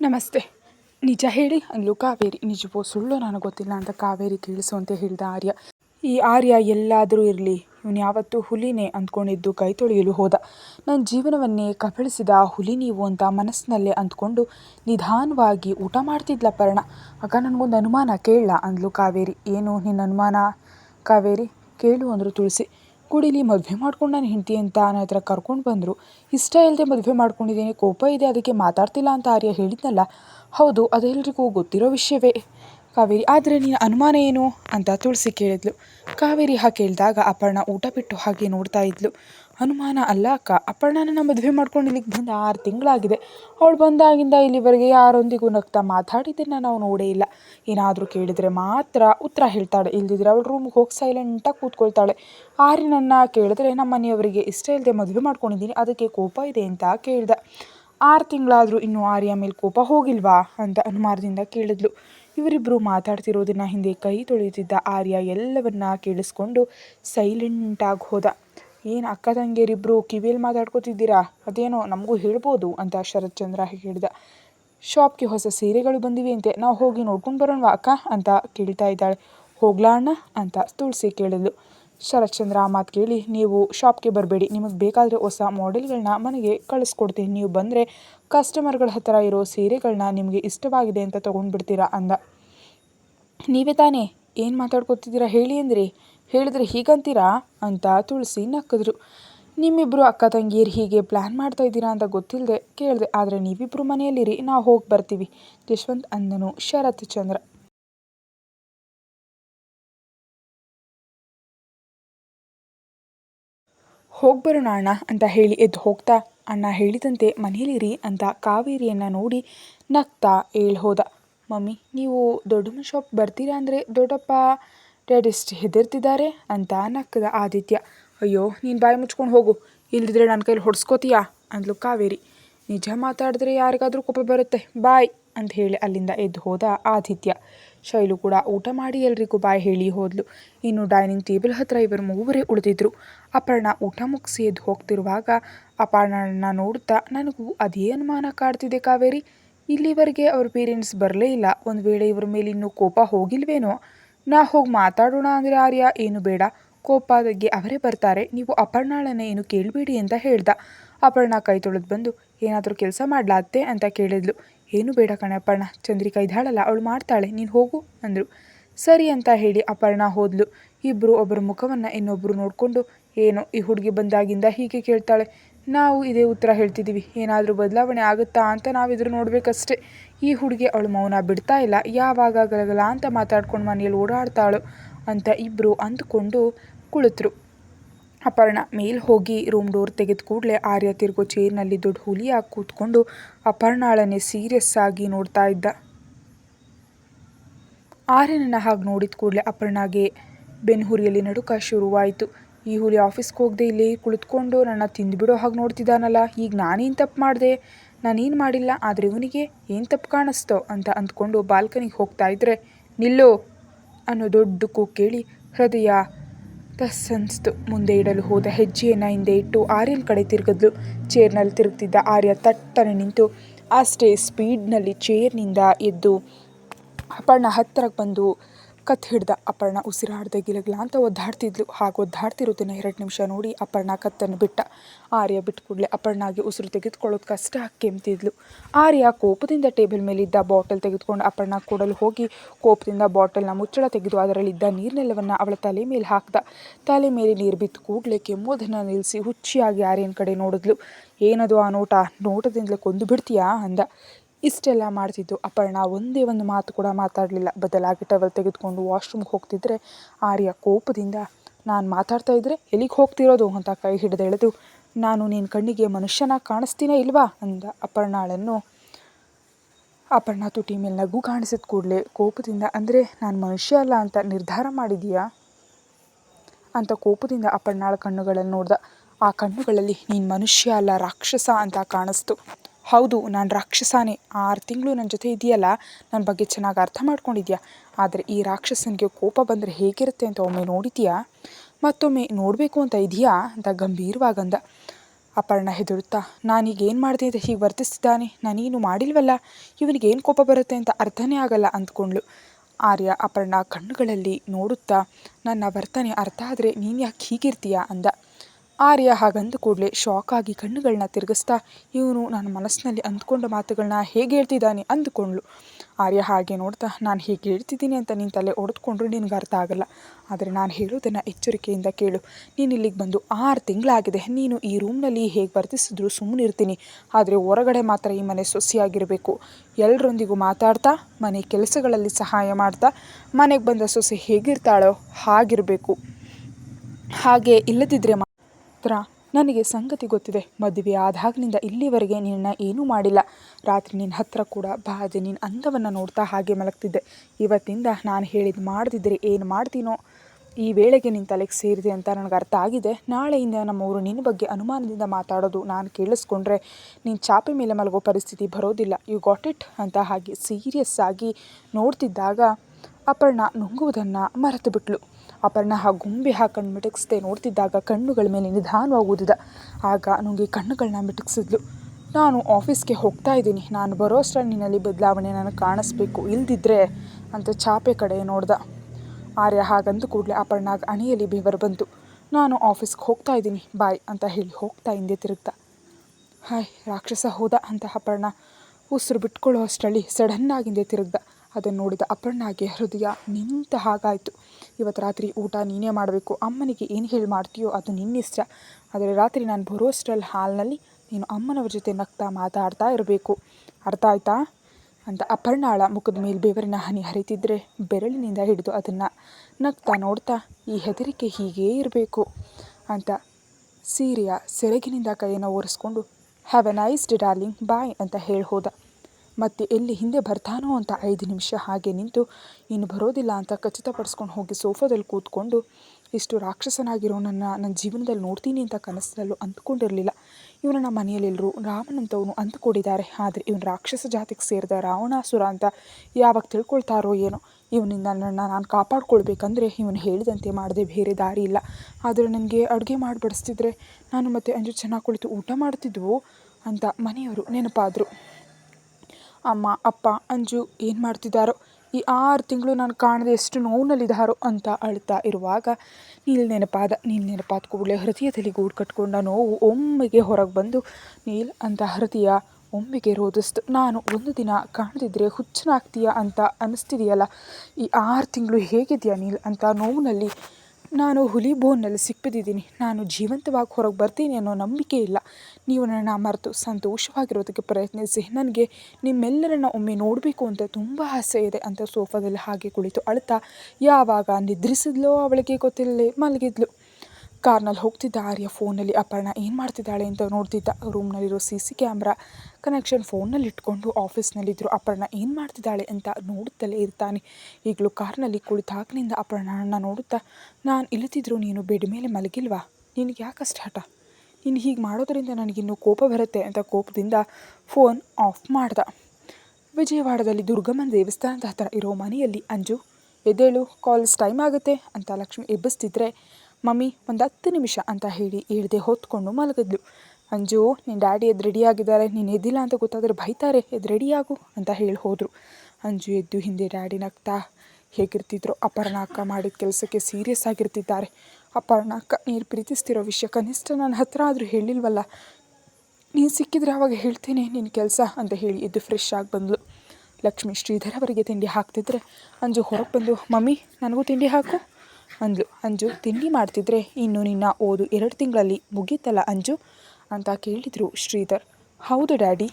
ನಮಸ್ತೆ. ನಿಜ ಹೇಳಿ ಅಂದ್ಲು ಕಾವೇರಿ. ನಿಜವೋ ಸುಳ್ಳು ನನಗೆ ಗೊತ್ತಿಲ್ಲ ಅಂತ ಕಾವೇರಿ ಕೇಳಿಸುವಂತೆ ಹೇಳಿದ ಆರ್ಯ. ಈ ಆರ್ಯ ಎಲ್ಲಾದರೂ ಇರಲಿ, ಇವನು ಯಾವತ್ತೂ ಹುಲಿನೇ ಅಂದ್ಕೊಂಡಿದ್ದು ಕೈ ತೊಳೆಯಲು ಹೋದ. ನನ್ನ ಜೀವನವನ್ನೇ ಕಬಳಿಸಿದ ಹುಲಿ ನೀವು ಅಂತ ಮನಸ್ಸಿನಲ್ಲೇ ಅಂದ್ಕೊಂಡು ನಿಧಾನವಾಗಿ ಊಟ ಮಾಡ್ತಿದ್ಲ ಪರ್ಣ. ಆಗ ನನಗೊಂದು ಅನುಮಾನ ಕೇಳಲ್ಲ ಅಂದ್ಲು ಕಾವೇರಿ. ಏನು ನಿನ್ನ ಅನುಮಾನ? ಕಾವೇರಿ, ಕೇಳು ಅಂದರು ತುಳಸಿ. ಕುಡಿಲಿ ಮದುವೆ ಮಾಡ್ಕೊಂಡು ನಾನು ಹೆಂಡತಿ ಅಂತ ನನ್ನ ಹತ್ರ ಕರ್ಕೊಂಡು ಬಂದರು. ಇಷ್ಟ ಇಲ್ಲದೆ ಮದುವೆ ಮಾಡ್ಕೊಂಡಿದ್ದೀನಿ, ಕೋಪ ಇದೆ, ಅದಕ್ಕೆ ಮಾತಾಡ್ತಿಲ್ಲ ಅಂತ ಆರ್ಯ ಹೇಳಿದ್ನಲ್ಲ. ಹೌದು ಅದೆಲ್ಲರಿಗೂ ಗೊತ್ತಿರೋ ವಿಷಯವೇ. ಕಾವೇರಿ, ಆದರೆ ನಿನ್ನ ಅನುಮಾನ ಏನು? ಅಂತ ತುಳಸಿ ಕೇಳಿದ್ಲು. ಕಾವೇರಿ ಹಾಗೆ ಕೇಳಿದಾಗ ಅಪರ್ಣ ಊಟ ಬಿಟ್ಟು ಹಾಗೆ ನೋಡ್ತಾ ಇದ್ಲು. ಅನುಮಾನ ಅಲ್ಲ ಅಕ್ಕ, ಅಪ್ಪಣ್ಣನ ನಾನು ಮದುವೆ ಮಾಡ್ಕೊಂಡು ಇಲ್ಲಿಗೆ ಬಂದು ಆರು ತಿಂಗಳಾಗಿದೆ. ಅವಳು ಬಂದಾಗಿಂದ ಇಲ್ಲಿವರೆಗೆ ಯಾರೊಂದಿಗೂ ನಗ್ತಾ ಮಾತಾಡಿದ್ದನ್ನು ನಾವು ನೋಡೇ ಇಲ್ಲ. ಏನಾದರೂ ಕೇಳಿದರೆ ಮಾತ್ರ ಉತ್ತರ ಹೇಳ್ತಾಳೆ. ಇಲ್ದಿದ್ರೆ ಅವಳು ರೂಮ್ಗೆ ಹೋಗಿ ಸೈಲೆಂಟಾಗಿ ಕೂತ್ಕೊಳ್ತಾಳೆ. ಆರಿನನ್ನು ಕೇಳಿದ್ರೆ, ನಮ್ಮ ಮನೆಯವರಿಗೆ ಇಷ್ಟ ಇಲ್ಲದೆ ಮದುವೆ ಮಾಡ್ಕೊಂಡಿದ್ದೀನಿ, ಅದಕ್ಕೆ ಕೋಪ ಇದೆ ಅಂತ ಕೇಳಿದ. ಆರು ತಿಂಗಳಾದರೂ ಇನ್ನೂ ಆರ್ಯ ಮೇಲೆ ಕೋಪ ಹೋಗಿಲ್ವಾ ಅಂತ ಅನುಮಾನದಿಂದ ಕೇಳಿದ್ಲು. ಇವರಿಬ್ಬರು ಮಾತಾಡ್ತಿರೋದನ್ನು ಹಿಂದೆ ಕೈ ತೊಳೆಯುತ್ತಿದ್ದ ಆರ್ಯ ಎಲ್ಲವನ್ನ ಕೇಳಿಸ್ಕೊಂಡು ಸೈಲೆಂಟಾಗಿ ಹೋದ. ಏನು ಅಕ್ಕ ತಂಗಿಯರಿಬ್ಬರು ಕಿವಿಯಲ್ಲಿ ಮಾತಾಡ್ಕೋತಿದ್ದೀರಾ? ಅದೇನೋ ನಮಗೂ ಹೇಳ್ಬೋದು ಅಂತ ಶರತ್ಚಂದ್ರ ಹೇಳಿದ. ಶಾಪ್ಗೆ ಹೊಸ ಸೀರೆಗಳು ಬಂದಿವೆ ಅಂತೆ ನಾವು ಹೋಗಿ ನೋಡ್ಕೊಂಡು ಬರೋಣವಾ ಅಕ್ಕ? ಅಂತ ಕೇಳ್ತಾ ಇದ್ದಾಳೆ. ಹೋಗ್ಲಾ ಅಣ್ಣ? ಅಂತ ತುಳಸಿ ಕೇಳಿದ್ಲು. ಶರತ್ಚಂದ್ರ ಆ ಮಾತು ಕೇಳಿ, ನೀವು ಶಾಪ್ಗೆ ಬರಬೇಡಿ, ನಿಮಗೆ ಬೇಕಾದರೆ ಹೊಸ ಮಾಡೆಲ್ಗಳನ್ನ ಮನೆಗೆ ಕಳಿಸ್ಕೊಡ್ತೀನಿ. ನೀವು ಬಂದರೆ ಕಸ್ಟಮರ್ಗಳ ಹತ್ತಿರ ಇರೋ ಸೀರೆಗಳನ್ನ ನಿಮಗೆ ಇಷ್ಟವಾಗಿದೆ ಅಂತ ತೊಗೊಂಡ್ಬಿಡ್ತೀರಾ ಅಂದ. ನೀವೇ ತಾನೇ, ಏನು ಮಾತಾಡ್ಕೊತಿದ್ದೀರಾ ಹೇಳಿ ಅಂದ್ರಿ? ಹೇಳಿದ್ರೆ ಹೀಗಂತೀರಾ ಅಂತ ತುಳಸಿ ನಕ್ಕಿದ್ರು. ನಿಮ್ಮಿಬ್ಬರು ಅಕ್ಕ ತಂಗಿಯರು ಹೀಗೆ ಪ್ಲ್ಯಾನ್ ಮಾಡ್ತಾ ಇದ್ದೀರಾ ಅಂತ ಗೊತ್ತಿಲ್ಲದೆ ಕೇಳಿದೆ, ಆದರೆ ನೀವಿಬ್ಬರು ಮನೆಯಲ್ಲಿರಿ, ನಾವು ಹೋಗಿ ಬರ್ತೀವಿ. ಯಶವಂತ್ ಅಂದನು ಶರತ್ ಚಂದ್ರ. ಹೋಗ್ಬರೋಣ ಅಣ್ಣ ಅಂತ ಹೇಳಿ ಎದ್ದು ಹೋಗ್ತಾ, ಅಣ್ಣ ಹೇಳಿದಂತೆ ಮನೇಲಿರಿ ಅಂತ ಕಾವೇರಿಯನ್ನು ನೋಡಿ ನಗ್ತಾ ಏಳ್ ಹೋದ. ಮಮ್ಮಿ, ನೀವು ದೊಡ್ಡಮ್ಮ ಶಾಪ್ ಬರ್ತೀರಾ ಅಂದರೆ ದೊಡ್ಡಪ್ಪ ಡ್ಯಾಡಿಸ್ಟ್ ಹೆದರ್ತಿದ್ದಾರೆ ಅಂತ ನಕ್ಕದ ಆದಿತ್ಯ. ಅಯ್ಯೋ, ನೀನು ಬಾಯಿ ಮುಚ್ಕೊಂಡು ಹೋಗು. ಇಲ್ಲದಿದ್ರೆ ನನ್ನ ಕೈಲಿ ಹೊಡ್ಸ್ಕೋತೀಯಾ? ಅಂದ್ಲು ಕಾವೇರಿ. ನಿಜ ಮಾತಾಡಿದ್ರೆ ಯಾರಿಗಾದರೂ ಕೋಪ ಬರುತ್ತೆ. ಬಾಯ್ ಅಂತ ಹೇಳಿ ಅಲ್ಲಿಂದ ಎದ್ದು ಹೋದ ಆದಿತ್ಯ. ಶೈಲು ಕೂಡ ಊಟ ಮಾಡಿ ಎಲ್ರಿಗೂ ಬಾಯ್ ಹೇಳಿ ಹೋದ್ಲು. ಇನ್ನು ಡೈನಿಂಗ್ ಟೇಬಲ್ ಹತ್ರ ಇವರು ಮೂವರೇ ಉಳಿದಿದ್ರು. ಅಪರ್ಣ ಊಟ ಮುಗಿಸಿ ಎದ್ದು ಹೋಗ್ತಿರುವಾಗ ಅಪರ್ಣನ ನೋಡುತ್ತಾ ನನಗೂ ಅದೇ ಅನುಮಾನ ಕಾಡ್ತಿದೆ ಕಾವೇರಿ. ಇಲ್ಲಿವರೆಗೆ ಅವ್ರ ಪೇರೆಂಟ್ಸ್ ಬರಲೇ ಇಲ್ಲ. ಒಂದು ವೇಳೆ ಇವ್ರ ಮೇಲೆ ಇನ್ನೂ ಕೋಪ ಹೋಗಿಲ್ವೇನೋ? ನಾ ಹೋಗಿ ಮಾತಾಡೋಣ ಅಂದರೆ ಆರ್ಯ, ಏನು ಬೇಡ. ಕೋಪದಾಗೆ ಅವರೇ ಬರ್ತಾರೆ. ನೀವು ಅಪರ್ಣಾಳನ್ನ ಏನು ಕೇಳಬೇಡಿ ಅಂತ ಹೇಳ್ದ. ಅಪರ್ಣ ಕೈ ತೊಳೆದು ಬಂದು, ಏನಾದರೂ ಕೆಲಸ ಮಾಡ್ಲಾತ್ತೆ ಅಂತ ಕೇಳಿದ್ಲು. ಏನು ಬೇಡ ಕಣೆ ಅಪರ್ಣ ಚಂದ್ರಿಕಾ ಇದ್ದಾಳಲ್ಲ ಅವಳು ಮಾಡ್ತಾಳೆ, ನೀನು ಹೋಗು ಅಂದರು. ಸರಿ ಅಂತ ಹೇಳಿ ಅಪರ್ಣ ಹೋದ್ಲು. ಇಬ್ಬರು ಒಬ್ಬರ ಮುಖವನ್ನು ಇನ್ನೊಬ್ಬರು ನೋಡಿಕೊಂಡು, ಏನು ಈ ಹುಡುಗಿ ಬಂದಾಗಿಂದ ಹೀಗೆ ಕೇಳ್ತಾಳೆ. ನಾವು ಇದೇ ಉತ್ತರ ಹೇಳ್ತಿದ್ದೀವಿ. ಏನಾದರೂ ಬದಲಾವಣೆ ಆಗುತ್ತಾ ಅಂತ ನಾವು ನಾವಿದ್ರು ನೋಡಬೇಕಷ್ಟೆ. ಈ ಹುಡುಗಿ ಅವಳು ಮೌನ ಬಿಡ್ತಾ ಇಲ್ಲ. ಯಾವಾಗ ಗಲಗಲ ಅಂತ ಮಾತಾಡ್ಕೊಂಡು ಮನೆಯಲ್ಲಿ ಓಡಾಡ್ತಾಳು ಅಂತ ಇಬ್ಬರು ಅಂದ್ಕೊಂಡು ಕುಳಿತರು. ಅಪರ್ಣ ಮೇಲ್ ಹೋಗಿ ರೂಮ್ ಡೋರ್ ತೆಗೆದ ಕೂಡಲೇ ಆರ್ಯ ತಿರುಗೋ ಚೇರ್ನಲ್ಲಿ ದೊಡ್ಡ ಹುಲಿಯಾಗಿ ಕೂತ್ಕೊಂಡು ಅಪರ್ಣಾಳನ್ನೇ ಸೀರಿಯಸ್ ಆಗಿ ನೋಡ್ತಾ ಇದ್ದ. ಆರ್ಯನನ್ನು ಹಾಗೆ ನೋಡಿದ ಕೂಡಲೇ ಅಪರ್ಣಾಗೆ ಬೆನ್ಹುರಿಯಲ್ಲಿ ನಡುಕ ಶುರುವಾಯಿತು. ಈ ಹುಲಿ ಆಫೀಸ್ಗೆ ಹೋಗದೆ ಇಲ್ಲಿ ಕುಳಿತುಕೊಂಡು ನನ್ನ ತಿಂದುಬಿಡೋ ಹಾಗೆ ನೋಡ್ತಿದ್ದಾನಲ್ಲ ಈಗ ನಾನೇನು ತಪ್ಪು ಮಾಡಿದೆ? ನಾನೇನು ಮಾಡಿಲ್ಲ, ಆದರೆ ಇವನಿಗೆ ಏನು ತಪ್ಪು ಕಾಣಿಸ್ತೋ ಅಂತ ಅಂದ್ಕೊಂಡು ಬಾಲ್ಕನಿಗೆ ಹೋಗ್ತಾ ಇದ್ದರೆ ನಿಲ್ಲೋ ಅನ್ನೋ ದೊಡ್ಡ ಕೂಗು ಕೇಳಿ ಹೃದಯ ತಸ್ಸನ್ಸ್ತು ಮುಂದೆ ಇಡಲು ಹೋದ ಹೆಜ್ಜೆಯನ್ನು ಹಿಂದೆ ಇಟ್ಟು ಆರ್ಯನ ಕಡೆ ತಿರುಗಿದ್ಲು. ಚೇರ್ನಲ್ಲಿ ತಿರುಗ್ತಿದ್ದ ಆರ್ಯ ತಟ್ಟನೆ ನಿಂತು ಅಷ್ಟೇ ಸ್ಪೀಡ್ನಲ್ಲಿ ಚೇರ್ನಿಂದ ಎದ್ದು ಅಪರ್ಣ ಹತ್ತಿರಕ್ಕೆ ಬಂದು ಕತ್ ಹಿಡ್ದ ಅಪರ್ಣ ಉಸಿರಾಡ್ದೆ ಗಿಲಗಿಲ ಅಂತ ಒದ್ದಾಡ್ತಿದ್ಲು. ಹಾಗೆ ಒದ್ದಾಡ್ತಿರೋದನ್ನ ಎರಡು ನಿಮಿಷ ನೋಡಿ ಅಪರ್ಣ ಕತ್ತನ್ನು ಬಿಟ್ಟ. ಆರ್ಯ ಬಿಟ್ಟು ಕೂಡಲೇ ಅಪರ್ಣಾಗೆ ಉಸಿರು ತೆಗೆದುಕೊಳ್ಳೋದು ಕಷ್ಟ ಕೆಮ್ತಿದ್ಲು. ಆರ್ಯ ಕೋಪದಿಂದ ಟೇಬಲ್ ಮೇಲಿದ್ದ ಬಾಟಲ್ ತೆಗೆದುಕೊಂಡು ಅಪರ್ಣ ಕೊಡಲು ಹೋಗಿ ಕೋಪದಿಂದ ಬಾಟಲ್ನ ಮುಚ್ಚಳ ತೆಗೆದು ಅದರಲ್ಲಿದ್ದ ನೀರಿನೆಲ್ಲವನ್ನು ಅವಳ ತಲೆ ಮೇಲೆ ಹಾಕ್ದ. ತಲೆ ಮೇಲೆ ನೀರು ಬಿತ್ತು ಕೂಡಲೇ ಕೆಮ್ಮೋದನ್ನು ನಿಲ್ಲಿಸಿ ಹುಚ್ಚಿಯಾಗಿ ಆರ್ಯನ ಕಡೆ ನೋಡಿದ್ಲು. ಏನದು ಆ ನೋಟ? ನೋಟದಿಂದಲೇ ಕೊಂದು ಬಿಡ್ತೀಯಾ? ಅಂದ. ಇಷ್ಟೆಲ್ಲ ಮಾಡ್ತಿದ್ದು. ಅಪರ್ಣ ಒಂದೇ ಒಂದು ಮಾತು ಕೂಡ ಮಾತಾಡಲಿಲ್ಲ. ಬದಲಾಗಿ ಟವಲ್ ತೆಗೆದುಕೊಂಡು ವಾಶ್ರೂಮ್ಗೆ ಹೋಗ್ತಿದ್ರೆ ಆರ್ಯ ಕೋಪದಿಂದ, ನಾನು ಮಾತಾಡ್ತಾ ಇದ್ದರೆ ಎಲ್ಲಿಗೆ ಹೋಗ್ತಿರೋದು? ಅಂತ ಕೈ ಹಿಡಿದು ಎಳೆದು, ನಾನು ನಿನ್ನ ಕಣ್ಣಿಗೆ ಮನುಷ್ಯನ ಕಾಣಿಸ್ತೀನೇ ಇಲ್ವಾ? ಅಂದ ಅಪರ್ಣಾಳನ್ನು ಅಪರ್ಣ ತುಟಿ ಮೇಲೆ ನಗು ಕಾಣಿಸಿದ ಕೂಡಲೇ ಕೋಪದಿಂದ, ಅಂದರೆ ನಾನು ಮನುಷ್ಯ ಅಲ್ಲ ಅಂತ ನಿರ್ಧಾರ ಮಾಡಿದೀಯಾ? ಅಂತ ಕೋಪದಿಂದ ಅಪರ್ಣಾಳ ಕಣ್ಣುಗಳನ್ನು ನೋಡ್ದ, ಆ ಕಣ್ಣುಗಳಲ್ಲಿ ನೀನು ಮನುಷ್ಯ ಅಲ್ಲ, ರಾಕ್ಷಸ ಅಂತ ಕಾಣಿಸ್ತು. ಹೌದು, ನಾನು ರಾಕ್ಷಸಾನೇ. ಆರು ತಿಂಗಳು ನನ್ನ ಜೊತೆ ಇದೆಯಲ್ಲ ನನ್ನ ಬಗ್ಗೆ ಚೆನ್ನಾಗಿ ಅರ್ಥ ಮಾಡ್ಕೊಂಡಿದ್ಯಾ? ಆದರೆ ಈ ರಾಕ್ಷಸನಿಗೆ ಕೋಪ ಬಂದರೆ ಹೇಗಿರುತ್ತೆ ಅಂತ ಒಮ್ಮೆ ನೋಡಿದ್ಯಾ? ಮತ್ತೊಮ್ಮೆ ನೋಡಬೇಕು ಅಂತ ಇದೆಯಾ ಅಂತ ಗಂಭೀರವಾಗಂದ ಅಪರ್ಣ ಹೆದರುತ್ತಾ, ನಾನೀಗ ಏನು ಮಾಡಿದೆ ಅಂತ ಹೀಗೆ ವರ್ತಿಸ್ತಿದ್ದಾನೆ? ನಾನೇನು ಮಾಡಿಲ್ವಲ್ಲ? ಇವನಿಗೆ ಏನು ಕೋಪ ಬರುತ್ತೆ ಅಂತ ಅರ್ಥನೇ ಆಗಲ್ಲ ಅಂದ್ಕೊಂಡ್ಳು. ಆರ್ಯ ಅಪರ್ಣ ಕಣ್ಣುಗಳಲ್ಲಿ ನೋಡುತ್ತಾ, ನನ್ನ ವರ್ತನೆ ಅರ್ಥ ಆದರೆ ನೀನು ಯಾಕೆ ಹೀಗಿರ್ತೀಯಾ? ಅಂದ. ಆರ್ಯ ಹಾಗಂದ ಕೂಡಲೇ ಶಾಕ್ ಆಗಿ ಕಣ್ಣುಗಳನ್ನ ತಿರುಗಿಸ್ತಾ, ಇವನು ನನ್ನ ಮನಸ್ಸಿನಲ್ಲಿ ಅಂದ್ಕೊಂಡ ಮಾತುಗಳನ್ನ ಹೇಗೆ ಹೇಳ್ತಿದ್ದಾನೆ? ಅಂದುಕೊಂಡ್ಳು. ಆರ್ಯ ಹಾಗೆ ನೋಡ್ತಾ, ನಾನು ಹೀಗೆ ಹೇಳ್ತಿದ್ದೀನಿ ಅಂತ ನಿನ್ನ ತಲೆ ಒಡೆದುಕೊಂಡ್ರು ನಿನಗೆ ಅರ್ಥ ಆಗಲ್ಲ. ಆದರೆ ನಾನು ಹೇಳೋದನ್ನು ಎಚ್ಚರಿಕೆಯಿಂದ ಕೇಳು. ನೀನು ಇಲ್ಲಿಗೆ ಬಂದು ಆರು ತಿಂಗಳಾಗಿದೆ. ನೀನು ಈ ರೂಮ್ನಲ್ಲಿ ಹೇಗೆ ವರ್ತಿಸಿದ್ರು ಸುಮ್ಮನಿರ್ತೀನಿ ಆದರೆ ಹೊರಗಡೆ ಮಾತ್ರ ಈ ಮನೆ ಸೊಸೆಯಾಗಿರಬೇಕು. ಎಲ್ಲರೊಂದಿಗೂ ಮಾತಾಡ್ತಾ, ಮನೆ ಕೆಲಸಗಳಲ್ಲಿ ಸಹಾಯ ಮಾಡ್ತಾ, ಮನೆಗೆ ಬಂದ ಸೊಸೆ ಹೇಗಿರ್ತಾಳೋ ಹಾಗಿರಬೇಕು. ಹಾಗೆ ಇಲ್ಲದಿದ್ದರೆ ಮಾತ್ರ. ನನಗೆ ಸಂಗತಿ ಗೊತ್ತಿದೆ. ಮದುವೆ ಆದಾಗ್ನಿಂದ ಇಲ್ಲಿವರೆಗೆ ನಿನ್ನ ಏನೂ ಮಾಡಿಲ್ಲ. ರಾತ್ರಿ ನಿನ್ನ ಹತ್ರ ಕೂಡ ಬಾಜೆ ನಿನ್ನ ಅಂದವನ್ನು ನೋಡ್ತಾ ಹಾಗೆ ಮಲಗ್ತಿದ್ದೆ. ಇವತ್ತಿಂದ ನಾನು ಹೇಳಿದ್ದು ಮಾಡದಿದ್ದರೆ ಏನು ಮಾಡ್ತೀನೋ? ಈ ವೇಳೆಗೆ ನಿನ್ನ ತಲೆಗೆ ಸೇರಿದೆ ಅಂತ ನನಗೆ ಅರ್ಥ ಆಗಿದೆ. ನಾಳೆಯಿಂದ ನಮ್ಮವರು ನಿನ್ನ ಬಗ್ಗೆ ಅನುಮಾನದಿಂದ ಮಾತಾಡೋದು ನಾನು ಕೇಳಿಸ್ಕೊಂಡ್ರೆ ನೀನು ಚಾಪೆ ಮೇಲೆ ಮಲಗೋ ಪರಿಸ್ಥಿತಿ ಬರೋದಿಲ್ಲ. ಯು ಗಾಟ್ ಇಟ್ ಅಂತ ಹಾಗೆ ಸೀರಿಯಸ್ ಆಗಿ ನೋಡ್ತಿದ್ದಾಗ ಅಪರ್ಣ ನುಂಗುವುದನ್ನು ಮರೆತು ಬಿಟ್ಳು ಅಪರ್ಣ ಆ ಗೊಂಬೆ ಹಾಕೊಂಡು ಮಿಟುಕಿಸ್ದೆ ನೋಡ್ತಿದ್ದಾಗ ಕಣ್ಣುಗಳ ಮೇಲೆ ನಿಧಾನವಾಗಿ ಊದಿದ. ಆಗ ನನಗೆ ಕಣ್ಣುಗಳನ್ನ ಮಿಟುಕಿಸಿದ್ಲು. ನಾನು ಆಫೀಸ್ಗೆ ಹೋಗ್ತಾ ಇದ್ದೀನಿ. ನಾನು ಬರೋ ಅಷ್ಟರಲ್ಲಿ ನಿನ್ನಲ್ಲಿ ಬದಲಾವಣೆ ನನಗೆ ಕಾಣಿಸ್ಬೇಕು. ಇಲ್ದಿದ್ರೆ ಅಂತ ಚಾಪೆ ಕಡೆ ನೋಡ್ದ. ಆರ್ಯ ಹಾಗಂದು ಕೂಡಲೇ ಅಪರ್ಣಾಗ ಅಣಿಯಲ್ಲಿ ಬೆವರು ಬಂತು. ನಾನು ಆಫೀಸ್ಗೆ ಹೋಗ್ತಾ ಇದ್ದೀನಿ. ಬಾಯ್ ಅಂತ ಹೇಳಿ ಹೋಗ್ತಾ ಹಿಂದೆ ತಿರುಗ್ತಾ ಹಾಯ್, ರಾಕ್ಷಸ ಹೋದ ಅಂತ ಅಪರ್ಣ ಉಸಿರು ಬಿಟ್ಕೊಳ್ಳೋ ಅಷ್ಟರಲ್ಲಿ ಸಡನ್ನಾಗಿಂದೆ ತಿರುಗ್ದ. ಅದನ್ನು ನೋಡಿದ ಅಪರ್ಣಾಗೆ ಹೃದಯ ನಿಂತ ಹಾಗಾಯಿತು. ಇವತ್ತು ರಾತ್ರಿ ಊಟ ನೀನೇ ಮಾಡಬೇಕು. ಅಮ್ಮನಿಗೆ ಏನು ಹೇಳಿ ಮಾಡ್ತೀಯೋ ಅದು ನಿನ್ನಿಷ್ಟ ಆದರೆ ರಾತ್ರಿ ನಾನು ಬರೋಸ್ಟಲ್ ಹಾಲ್ನಲ್ಲಿ ನೀನು ಅಮ್ಮನವ್ರ ಜೊತೆ ನಗ್ತಾ ಮಾತಾಡ್ತಾ ಇರಬೇಕು. ಅರ್ಥ ಆಯ್ತಾ? ಅಂತ ಅಪರ್ಣಾಳ ಮುಖದ ಮೇಲೆ ಬೆವರಿನ ಹನಿ ಹರಿತಿದ್ರೆ ಬೆರಳಿನಿಂದ ಹಿಡಿದು ಅದನ್ನು ನಗ್ತಾ ನೋಡ್ತಾ, ಈ ಹೆದರಿಕೆ ಹೀಗೇ ಇರಬೇಕು ಅಂತ ಸೀರೆಯ ಸೆರಗಿನಿಂದ ಕೈಯನ್ನು ಒರೆಸ್ಕೊಂಡು have a nice darling bye ಅಂತ ಹೇಳಿ ಹೋದ. ಮತ್ತೆ ಎಲ್ಲಿ ಹಿಂದೆ ಬರ್ತಾನೋ ಅಂತ ಐದು ನಿಮಿಷ ಹಾಗೆ ನಿಂತು, ಇನ್ನು ಬರೋದಿಲ್ಲ ಅಂತ ಖಚಿತಪಡಿಸ್ಕೊಂಡು ಹೋಗಿ ಸೋಫಾದಲ್ಲಿ ಕೂತ್ಕೊಂಡು, ಇಷ್ಟು ರಾಕ್ಷಸನಾಗಿರೋ ನನ್ನ ನನ್ನ ಜೀವನದಲ್ಲಿ ನೋಡ್ತೀನಿ ಅಂತ ಕನಸಲ್ಲೂ ಅಂದ್ಕೊಂಡಿರಲಿಲ್ಲ. ನಮ್ಮ ಮನೆಯಲ್ಲೆಲ್ಲರೂ ರಾಮನಂತವನು ಅಂದುಕೊಂಡಿದ್ದಾರೆ. ಆದರೆ ಇವನು ರಾಕ್ಷಸ ಜಾತಿಗೆ ಸೇರಿದ ರಾವಣಾಸುರ ಅಂತ ಯಾವಾಗ ತಿಳ್ಕೊಳ್ತಾರೋ ಏನೋ, ಇವನಿಂದ ನನ್ನ ನಾನು ಕಾಪಾಡ್ಕೊಳ್ಬೇಕಂದ್ರೆ ಇವನು ಹೇಳಿದಂತೆ ಮಾಡದೆ ಬೇರೆ ದಾರಿ ಇಲ್ಲ. ಆದರೆ ನನಗೆ ಅಡುಗೆ ಮಾಡಿ ಬಡಿಸ್ತಿದ್ರೆ ನಾನು ಮತ್ತೆ ಅಂಜು ಚೆನ್ನಾಗಿ ಕುಳಿತು ಊಟ ಮಾಡ್ತಿದ್ವು ಅಂತ ಮನೆಯವರು ನೆನಪಾದರು. ಅಮ್ಮ, ಅಪ್ಪ, ಅಂಜು ಏನು ಮಾಡ್ತಿದ್ದಾರೋ? ಈ ಆರು ತಿಂಗಳು ನಾನು ಕಾಣದೆ ಎಷ್ಟು ನೋವಿನಲ್ಲಿದ್ದಾರೋ ಅಂತ ಅಳ್ತಾ ಇರುವಾಗ, ನೀಲ್ ನೆನಪಾದ ನೀಲ್ ನೆನಪಾದ ಕೂಡಲೇ ಹೃದಯದಲ್ಲಿ ಗೂಡು ಕಟ್ಕೊಂಡ ನೋವು ಒಮ್ಮೆಗೆ ಹೊರಗೆ ಬಂದು, ನೀಲ್ ಅಂತ ಹೃದಯ ಒಮ್ಮೆಗೆ ರೋಧಿಸ್ತು ನಾನು ಒಂದು ದಿನ ಕಾಣದಿದ್ದರೆ ಹುಚ್ಚನಾಗ್ತೀಯ ಅಂತ ಅನ್ನಿಸ್ತಿದೆಯಲ್ಲ ಈ ಆರು ತಿಂಗಳು ಹೇಗಿದೆಯಾ ನೀಲ್? ಅಂತ ನೋವಿನಲ್ಲಿ ನಾನು ಹುಲಿ ಬೋನ್ನಲ್ಲಿ ಸಿಕ್ಕಿಬಿದ್ದಿದ್ದೀನಿ ನಾನು ಜೀವಂತವಾಗಿ ಹೊರಗೆ ಬರ್ತೀನಿ ಅನ್ನೋ ನಂಬಿಕೆ ಇಲ್ಲ. ನೀವು ನನ್ನ ಮರೆತು ಸಂತೋಷವಾಗಿರೋದಕ್ಕೆ ಪ್ರಯತ್ನಿಸಿ. ನನಗೆ ನಿಮ್ಮೆಲ್ಲರನ್ನ ಒಮ್ಮೆ ನೋಡಬೇಕು ಅಂತ ತುಂಬ ಆಸೆ ಇದೆ ಅಂತ ಸೋಫಾದಲ್ಲಿ ಹಾಗೆ ಕುಳಿತು ಅಳ್ತಾ, ಯಾವಾಗ ನಿದ್ರಿಸಿದ್ಲೋ ಅವಳಿಗೆ ಗೊತ್ತಿಲ್ಲ ಮಲಗಿದ್ಲು. ಕಾರ್ನಲ್ಲಿ ಹೋಗ್ತಿದ್ದ ಆರ್ಯ ಫೋನಲ್ಲಿ ಅಪರ್ಣ ಏನು ಮಾಡ್ತಿದ್ದಾಳೆ ಅಂತ ನೋಡ್ತಿದ್ದ. ರೂಮ್ನಲ್ಲಿರೋ ಸಿ ಸಿ ಕ್ಯಾಮ್ರಾ ಕನೆಕ್ಷನ್ ಫೋನಲ್ಲಿ ಇಟ್ಕೊಂಡು ಆಫೀಸ್ನಲ್ಲಿದ್ದರು ಅಪರ್ಣ ಏನು ಮಾಡ್ತಿದ್ದಾಳೆ ಅಂತ ನೋಡುತ್ತಲೇ ಇರ್ತಾನೆ. ಈಗಲೂ ಕಾರ್ನಲ್ಲಿ ಕುಳಿತಾಕಿನಿಂದ ಅಪರ್ಣನ ನೋಡುತ್ತಾ, ನಾನು ಇಳಿತಿದ್ರು ನೀನು ಬೆಡ್ ಮೇಲೆ ಮಲಗಿಲ್ವಾ? ನಿನಗೆ ಯಾಕಷ್ಟು ಹಠ? ನೀನು ಹೀಗೆ ಮಾಡೋದರಿಂದ ನನಗಿನ್ನೂ ಕೋಪ ಬರುತ್ತೆ ಅಂತ ಕೋಪದಿಂದ ಫೋನ್ ಆಫ್ ಮಾಡ್ದ. ವಿಜಯವಾಡದಲ್ಲಿ ದುರ್ಗಮ್ಮನ ದೇವಸ್ಥಾನದ ಹತ್ತಿರ ಇರೋ ಮನೆಯಲ್ಲಿ, ಅಂಜು, ಎದ್ದೇಳು ಕಾಲೇಜ್ ಟೈಮ್ ಆಗುತ್ತೆ ಅಂತ ಲಕ್ಷ್ಮಿ ಎಬ್ಬಿಸ್ತಿದ್ರೆ ಮಮ್ಮಿ, ಒಂದು ಹತ್ತು ನಿಮಿಷ ಅಂತ ಹೇಳಿ ಹೇಳ್ದೆ ಹೊತ್ಕೊಂಡು ಮಲಗಿದ್ಲು. ಅಂಜು ನಿನ್ನ ಡ್ಯಾಡಿ ಎದ್ದು ರೆಡಿಯಾಗಿದ್ದಾರೆ ನೀನು ಎದ್ದಿಲ್ಲ ಅಂತ ಗೊತ್ತಾದರೆ ಬೈತಾರೆ ಎದ್ದು ರೆಡಿಯಾಗು ಅಂತ ಹೇಳಿ ಹೋದರು. ಅಂಜು ಎದ್ದು ಹಿಂದೆ ಡ್ಯಾಡಿ ನಗ್ತಾ ಹೇಗಿರ್ತಿದ್ರು ಅಪರ್ಣ ಅಕ್ಕ ಮಾಡಿದ ಕೆಲಸಕ್ಕೆ ಸೀರಿಯಸ್ ಆಗಿರ್ತಿದ್ದಾರೆ. ಅಪರ್ಣ ಅಕ್ಕ, ನೀನು ಪ್ರೀತಿಸ್ತಿರೋ ವಿಷಯ ಕನಿಷ್ಠ ನನ್ನ ಹತ್ರ ಆದರೂ ಹೇಳಿಲ್ವಲ್ಲ? ನೀನು ಸಿಕ್ಕಿದ್ರೆ ಅವಾಗ ಹೇಳ್ತೇನೆ ನಿನ್ನ ಕೆಲಸ ಅಂತ ಹೇಳಿ ಎದ್ದು ಫ್ರೆಶ್ ಆಗಿ ಬಂದಳು ಲಕ್ಷ್ಮೀ ಶ್ರೀಧರ್ ಅವರಿಗೆ ತಿಂಡಿ ಹಾಕ್ತಿದ್ರೆ ಅಂಜು ಹೊರಗೆ ಬಂದು, ಮಮ್ಮಿ, ನನಗೂ ತಿಂಡಿ ಹಾಕು. ಅಂದ್ಲು ಅಂಜು, ತಿಂಡಿ ಮಾಡ್ತಿದ್ರೆ ಇನ್ನು ನಿನ್ನ ಓದು ಎರಡು ತಿಂಗಳಲ್ಲಿ ಮುಗೀತಲ್ಲ ಅಂಜು? ಅಂತ ಕೇಳಿದರು ಶ್ರೀಧರ್. ಹೌದು ಡ್ಯಾಡಿ.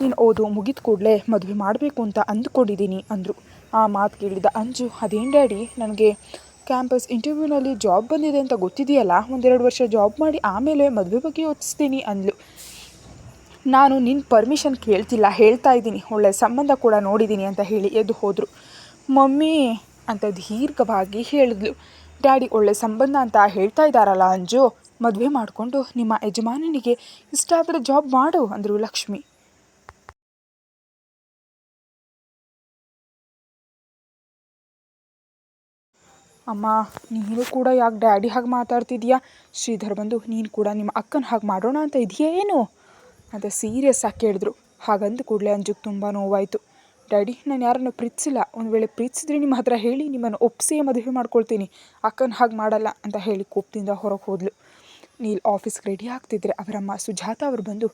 ನೀನು ಓದು ಮುಗಿದ ಕೂಡಲೇ ಮದುವೆ ಮಾಡಬೇಕು ಅಂತ ಅಂದುಕೊಂಡಿದ್ದೀನಿ, ಅಂದರು. ಆ ಮಾತು ಕೇಳಿದ ಅಂಜು, ಅದೇನು ಡ್ಯಾಡಿ? ನನಗೆ ಕ್ಯಾಂಪಸ್ ಇಂಟರ್ವ್ಯೂನಲ್ಲಿ ಜಾಬ್ ಬಂದಿದೆ ಅಂತ ಗೊತ್ತಿದೆಯಲ್ಲ? ಒಂದೆರಡು ವರ್ಷ ಜಾಬ್ ಮಾಡಿ ಆಮೇಲೆ ಮದುವೆ ಬಗ್ಗೆ ಯೋಚಿಸ್ತೀನಿ, ಅಂದ್ಲು. ನಾನು ನಿನ್ನ ಪರ್ಮಿಷನ್ ಕೇಳ್ತಿಲ್ಲ, ಹೇಳ್ತಾ ಇದ್ದೀನಿ. ಒಳ್ಳೆಯ ಸಂಬಂಧ ಕೂಡ ನೋಡಿದ್ದೀನಿ, ಅಂತ ಹೇಳಿ ಎದ್ದು ಹೋದರು. ಮಮ್ಮಿ ಅಂತ ದೀರ್ಘವಾಗಿ ಹೇಳಿದ್ಲು. ಡ್ಯಾಡಿ, ಒಳ್ಳೆ ಸಂಬಂಧ ಅಂತ ಹೇಳ್ತಾ ಇದ್ದಾರಲ್ಲ ಅಂಜು, ಮದುವೆ ಮಾಡಿಕೊಂಡು ನಿಮ್ಮ ಯಜಮಾನನಿಗೆ ಇಷ್ಟ ಆದರೆ ಜಾಬ್ ಮಾಡು, ಅಂದರು ಲಕ್ಷ್ಮಿ. ಅಮ್ಮ, ನೀನು ಕೂಡ ಯಾಕೆ ಡ್ಯಾಡಿ ಹಾಗೆ ಮಾತಾಡ್ತಿದ್ಯಾ? ಶ್ರೀಧರ್ ಬಂದು, ನೀನು ಕೂಡ ನಿಮ್ಮ ಅಕ್ಕನ ಹಾಗೆ ಮಾಡೋಣ ಅಂತ ಇದೆಯೇನು ಅಂತ ಸೀರಿಯಸ್ ಆಗಿ ಕೇಳಿದ್ರು. ಹಾಗಂದು ಕೂಡಲೇ ಅಂಜುಗೆ ತುಂಬ ನೋವಾಯಿತು. ಡ್ಯಾಡಿ, ನಾನು ಯಾರನ್ನು ಪ್ರೀತಿಸಿಲ್ಲ. ಒಂದು ವೇಳೆ ಪ್ರೀತಿಸಿದ್ರೆ ನಿಮ್ಮ ಹತ್ರ ಹೇಳಿ, ನಿಮ್ಮನ್ನು ಒಪ್ಪಿಸಿ ಮದುವೆ ಮಾಡ್ಕೊಳ್ತೀನಿ. ಅಕ್ಕನ ಹಾಗೆ ಮಾಡಲ್ಲ ಅಂತ ಹೇಳಿ ಕೋಪದಿಂದ ಹೊರಗೆ ಹೋದ್ಲು. ನೀಲ್ ಆಫೀಸ್ಗೆ ರೆಡಿ ಆಗ್ತಿದ್ರೆ ಅವರಮ್ಮ ಸುಜಾತ ಅವರು ಬಂದು,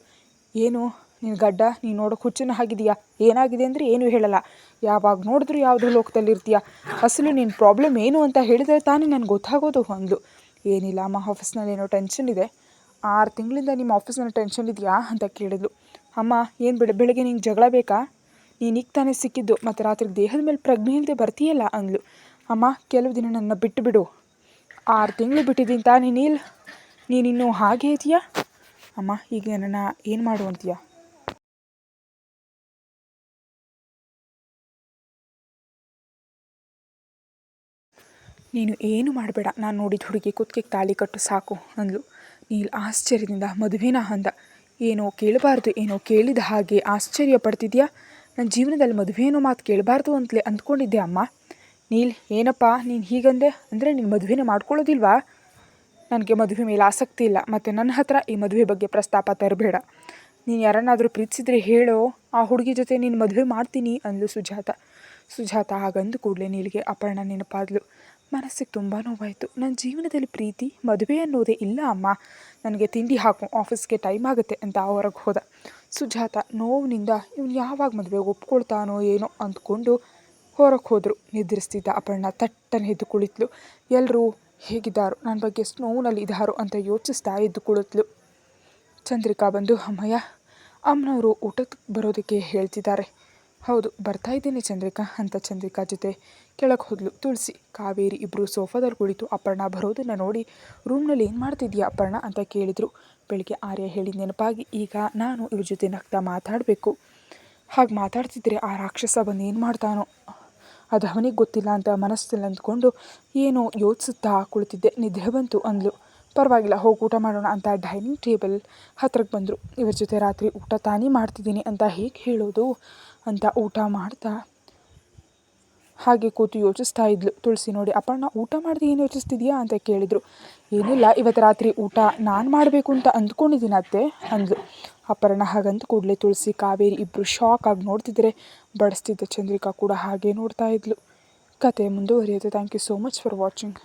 ಏನು, ನೀನು ಗಡ್ಡ, ನೀನು ನೋಡೋಕೆ ಹುಚ್ಚನ ಆಗಿದೆಯಾ ಏನಾಗಿದೆ ಅಂದರೆ ಏನೂ ಹೇಳಲ್ಲ. ಯಾವಾಗ ನೋಡಿದ್ರು ಯಾವುದೋ ಲೋಕದಲ್ಲಿರ್ತೀಯ? ಅಸಲು ನಿನ್ನ ಪ್ರಾಬ್ಲಮ್ ಏನು ಅಂತ ಹೇಳಿದರೆ ತಾನೇ ನನಗೆ ಗೊತ್ತಾಗೋದು, ಅಂದ್ಲು. ಏನಿಲ್ಲ ಅಮ್ಮ ಆಫೀಸ್ನಲ್ಲಿ ಏನೋ ಟೆನ್ಷನ್ ಇದೆ. ಆರು ತಿಂಗಳಿಂದ ನಿಮ್ಮ ಆಫೀಸ್ನಲ್ಲಿ ಟೆನ್ಷನ್ ಇದೆಯಾ? ಅಂತ ಕೇಳಿದ್ಲು. ಅಮ್ಮ, ಏನು ಬಿಡ ಬೆಳಗ್ಗೆ ನಿಂಗೆ ಜಗಳ ಬೇಕಾ? ನೀನು ಈಗ ತಾನೇ ಸಿಕ್ಕಿದ್ದು, ಮತ್ತು ರಾತ್ರಿ ದೇಹದ ಮೇಲೆ ಪ್ರಜ್ಞೆ ಇಲ್ಲದೆ ಬರ್ತೀಯಲ್ಲ ಅಂದ್ಲು. ಅಮ್ಮ, ಕೆಲವು ದಿನ ನನ್ನ ಬಿಟ್ಟು ಬಿಡು ಆರು ತಿಂಗಳು ಬಿಟ್ಟಿದ್ದೀನಿ ತಾನೇ ನೀಲ್ ನೀನಿನ್ನೂ ಹಾಗೆ ಇದೆಯಾ? ಅಮ್ಮ, ಈಗ ನನ್ನ ಏನು ಮಾಡು ಅಂತೀಯ? ನೀನು ಏನು ಮಾಡಬೇಡ, ನಾನು ನೋಡಿದ ಹುಡುಗಿ ಕುತ್ತಿಗೆ ತಾಳಿ ಕಟ್ಟು ಸಾಕು ಅಂದ್ಲು. ನೀಲ್ ಆಶ್ಚರ್ಯದಿಂದ, ಮದುವೆನ ಅಂದ. ಏನೋ ಕೇಳಬಾರ್ದು, ಏನೋ ಕೇಳಿದ ಹಾಗೆ ಆಶ್ಚರ್ಯ ಪಡ್ತಿದ್ಯಾ? ನನ್ನ ಜೀವನದಲ್ಲಿ ಮದುವೆ ಮಾತು ಕೇಳಬಾರ್ದು ಅಂತಲೇ ಅಂದ್ಕೊಂಡಿದ್ದೆ ಅಮ್ಮ. ನೀಲ್, ಏನಪ್ಪ, ನೀನು ಹೀಗಂದೆ ಅಂದರೆ ನೀನು ಮದುವೆನೇ ಮಾಡ್ಕೊಳ್ಳೋದಿಲ್ವಾ? ನನಗೆ ಮದುವೆ ಮೇಲೆ ಆಸಕ್ತಿ ಇಲ್ಲ, ಮತ್ತು ನನ್ನ ಹತ್ರ ಈ ಮದುವೆ ಬಗ್ಗೆ ಪ್ರಸ್ತಾಪ ತರಬೇಡ. ನೀನು ಯಾರನ್ನಾದರೂ ಪ್ರೀತಿಸಿದ್ರೆ ಹೇಳೋ, ಆ ಹುಡುಗಿ ಜೊತೆ ನೀನು ಮದುವೆ ಮಾಡ್ತೀನಿ ಅಂದಳು ಸುಜಾತ. ಸುಜಾತ ಹಾಗಂದು ಕೂಡಲೇ ನೀಲಿಗೆ ಅಪರ್ಣ ನೆನಪಾದ್ಲು. ಮನಸ್ಸಿಗೆ ತುಂಬ ನೋವಾಯಿತು. ನನ್ನ ಜೀವನದಲ್ಲಿ ಪ್ರೀತಿ, ಮದುವೆ ಅನ್ನೋದೇ ಇಲ್ಲ ಅಮ್ಮ. ನನಗೆ ತಿಂಡಿ ಹಾಕು, ಆಫೀಸ್ಗೆ ಟೈಮ್ ಆಗುತ್ತೆ ಅಂತ ಹೊರಗೆ ಹೋದ. ಸುಜಾತ ನೋವಿನಿಂದ ಇವನು ಯಾವಾಗ ಮದುವೆಗೆ ಒಪ್ಕೊಳ್ತಾನೋ ಏನೋ ಅಂದ್ಕೊಂಡು ಹೊರಗೆ ಹೋದರು. ನಿದ್ರಿಸ್ತಿದ್ದ ಅಪರ್ಣ ತಟ್ಟನೆ ಎದ್ದು ಕುಳಿತಳು ಎಲ್ಲರೂ ಹೇಗಿದ್ದಾರೋ? ನನ್ನ ಬಗ್ಗೆ ಎಷ್ಟು ಇದ್ದಾರೋ ಅಂತ ಯೋಚಿಸ್ತಾ ಎದ್ದು ಕುಳಿತಳು ಚಂದ್ರಿಕಾ ಬಂದು, ಅಮ್ಮಯ್ಯ, ಅಮ್ಮನವರು ಊಟಕ್ಕೆ ಬರೋದಕ್ಕೆ ಹೇಳ್ತಿದ್ದಾರೆ. ಹೌದು, ಬರ್ತಾ ಇದ್ದೀನಿ ಚಂದ್ರಿಕಾ. ಅಂತ ಚಂದ್ರಿಕಾ ಜೊತೆ ಕೆಳಗೆ ಹೋದ್ಲು. ತುಳಸಿ, ಕಾವೇರಿ ಇಬ್ಬರು ಸೋಫಾದಲ್ಲಿ ಕುಳಿತು ಅಪರ್ಣ ಬರೋದನ್ನು ನೋಡಿ, ರೂಮ್ನಲ್ಲಿ ಏನು ಮಾಡ್ತಿದ್ಯಾ ಅಪರ್ಣ? ಅಂತ ಕೇಳಿದರು. ಬೆಳಿಗ್ಗೆ ಆರ್ಯ ಹೇಳಿದ ನೆನಪಾಗಿ, ಈಗ ನಾನು ಇವ್ರ ಜೊತೆ ನಗ್ತಾ ಮಾತಾಡಬೇಕು. ಹಾಗೆ ಮಾತಾಡ್ತಿದ್ರೆ ಆ ರಾಕ್ಷಸ ಬಂದು ಏನು ಮಾಡ್ತಾನೋ? ಅದು ಅವನಿಗೆ ಗೊತ್ತಿಲ್ಲ ಅಂತ ಮನಸ್ಸಲ್ಲಿ ಅಂದ್ಕೊಂಡು, ಏನೋ ಯೋಚಿಸುತ್ತಾ ಕುಳಿತಿದ್ದೆ. ನಿದ್ರೆ ಬಂತು, ಅಂದ್ಲು. ಪರವಾಗಿಲ್ಲ, ಹೋಗಿ ಊಟ ಮಾಡೋಣ, ಅಂತ ಡೈನಿಂಗ್ ಟೇಬಲ್ ಹತ್ರಕ್ಕೆ ಬಂದರು. ಇವ್ರ ಜೊತೆ ರಾತ್ರಿ ಊಟ ತಾನೇ ಮಾಡ್ತಿದ್ದೀನಿ, ಅಂತ ಹೇಗೆ ಹೇಳೋದು? ಅಂತ ಊಟ ಮಾಡ್ತಾ ಹಾಗೆ ಕೂತು ಯೋಚಿಸ್ತಾ ಇದ್ಲು. ತುಳಸಿ ನೋಡಿ ಅಪ್ಪಣ್ಣ ಊಟ ಮಾಡಿದೆ ಏನು ಯೋಚಿಸ್ತಿದ್ಯಾ? ಅಂತ ಕೇಳಿದರು. ಏನಿಲ್ಲ, ಇವತ್ತು ರಾತ್ರಿ ಊಟ ನಾನು ಮಾಡಬೇಕು ಅಂತ ಅಂದ್ಕೊಂಡಿದ್ದೀನಿ ಅತ್ತೆ, ಅಂದ್ಲು. ಅಪರ್ಣ ಹಾಗಂತ ಕೂಡಲೇ ತುಳಸಿ ಕಾವೇರಿ ಇಬ್ಬರು ಶಾಕ್ ಆಗಿ ನೋಡ್ತಿದ್ರೆ ಬಡಿಸ್ತಿದ್ದ ಚಂದ್ರಿಕಾ ಕೂಡ ಹಾಗೆ ನೋಡ್ತಾ ಇದ್ಲು. ಕತೆ ಮುಂದುವರಿಯುತ್ತೆ. Thank you so much for watching